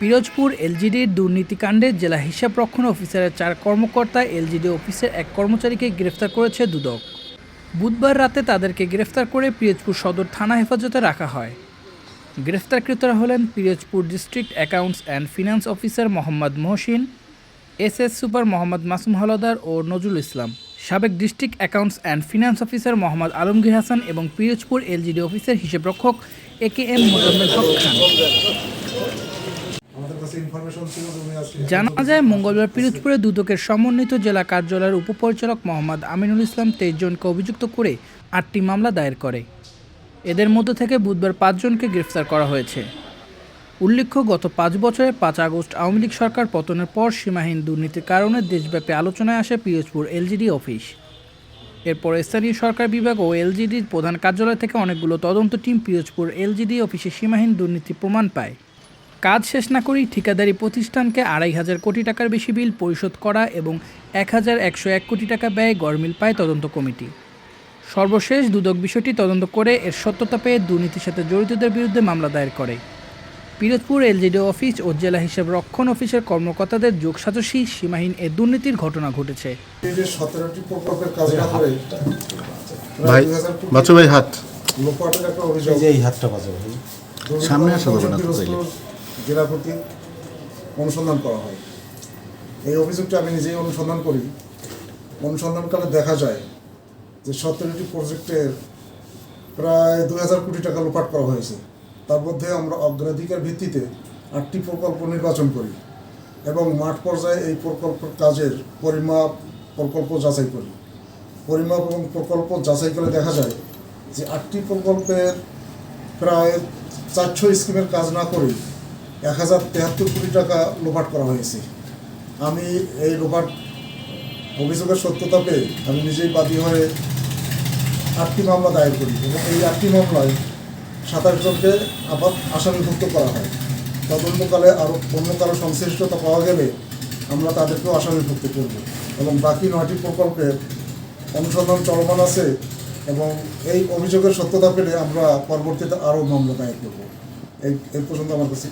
পিরোজপুর এলজিডির দুর্নীতিকাণ্ডে জেলা হিসাবরক্ষণ অফিসারের চার কর্মকর্তা এলজিডি অফিসের এক কর্মচারীকে গ্রেফতার করেছে দুদক। বুধবার রাতে তাদেরকে গ্রেফতার করে পিরোজপুর সদর থানা হেফাজতে রাখা হয়। গ্রেফতারকৃতরা হলেন Pirojpur district accounts and finance officer Mohammad Mohsin S S super Mohammad Masum Haldar ও নজরুল ইসলাম। সাবেক district accounts and finance officer Mohammad Alamgir Hasan এবং পিরোজপুর এলজিডি অফিসের হিসাবরক্ষক এ কে এম মোজাম্মেল হক খান। জানা যায় মঙ্গলবার পিরোজপুরে দুদকের সমন্বিত জেলা কার্যালয়ের উপপরিচালক মোহাম্মদ আমিনুল ইসলাম তেইশ জনকে অভিযুক্ত করে আটটি মামলা দায়ের করে। এদের মধ্য থেকে বুধবার পাঁচজনকে গ্রেফতার করা হয়েছে। উল্লেখ্য গত পাঁচ বছরের পাঁচ আগস্ট আওয়ামী লীগ সরকার পতনের পর সীমাহীন দুর্নীতির কারণে দেশব্যাপী আলোচনায় আসে পিরোজপুর এলজিডি অফিস। এরপর স্থানীয় সরকার বিভাগ ও এলজিডির প্রধান কার্যালয় থেকে অনেকগুলো তদন্ত টিম পিরোজপুর এলজিডি অফিসে সীমাহীন দুর্নীতি প্রমাণ পায়। কাজ শেষ না করেই ঠিকাদারি প্রতিষ্ঠানকে আড়াই হাজার কোটি টাকার বেশি বিল পরিশোধ করা এবং এক হাজার একশো এক কোটি টাকা ব্যয়ে গড়মিল পায় তদন্ত কমিটি। সর্বশেষ দুদক বিষয়টি তদন্ত করে এর সত্যতা পেয়ে দুর্নীতির সাথে জড়িতদের বিরুদ্ধে মামলা দায়ের করে। পিরোজপুর এলজিডি অফিস ও জেলা হিসাব রক্ষণ অফিসের কর্মকর্তাদের যোগসাজশী সীমাহীন এ দুর্নীতির ঘটনা ঘটেছে। এই যে সতেরোটি প্রকল্পের কাজ না করে ভাই বাচ্চু ভাই হাত। লোপাটের একটা অভিযোগ। এই হাতটা বাজাবে ভাই। সামনে আসা যাবে না। জেলা প্রতি অনুসন্ধান করা হয়। এই অভিযোগটা আমি নিজেই অনুসন্ধান করি। অনুসন্ধানকালে দেখা যায় যে সতেরোটি প্রজেক্টের প্রায় দুই হাজার কোটি টাকা লোপাট করা হয়েছে। তার মধ্যে আমরা অগ্রাধিকার ভিত্তিতে আটটি প্রকল্প নির্বাচন করি এবং মাঠ পর্যায়ে এই প্রকল্পের কাজের পরিমাপ, প্রকল্প যাচাই করি। পরিমাপ এবং প্রকল্প যাচাই করে দেখা যায় যে আটটি প্রকল্পের প্রায় চারশো স্কিমের কাজ না করে এক হাজার তেহাত্তর কোটি টাকা লোপাট করা হয়েছে। আমি এই লোপাট অভিযোগের সত্যতা পেয়ে আমি নিজেই বাদী হয়ে আটটি মামলা দায়ের করি এবং এই আটটি মামলায় সাতাশ জনকে আবার আসামিভুক্ত করা হয়। তদন্তকালে আরও অন্য কারও সংশ্লিষ্টতা পাওয়া গেলে আমরা তাদেরকেও আসামিভুক্ত করব এবং বাকি নয়টি প্রকল্পের অনুসন্ধান চলমান আছে এবং এই অভিযোগের সত্যতা পেলে আমরা পরবর্তীতে আরও মামলা দায়ের করব। এই এই পর্যন্ত আমার কাছে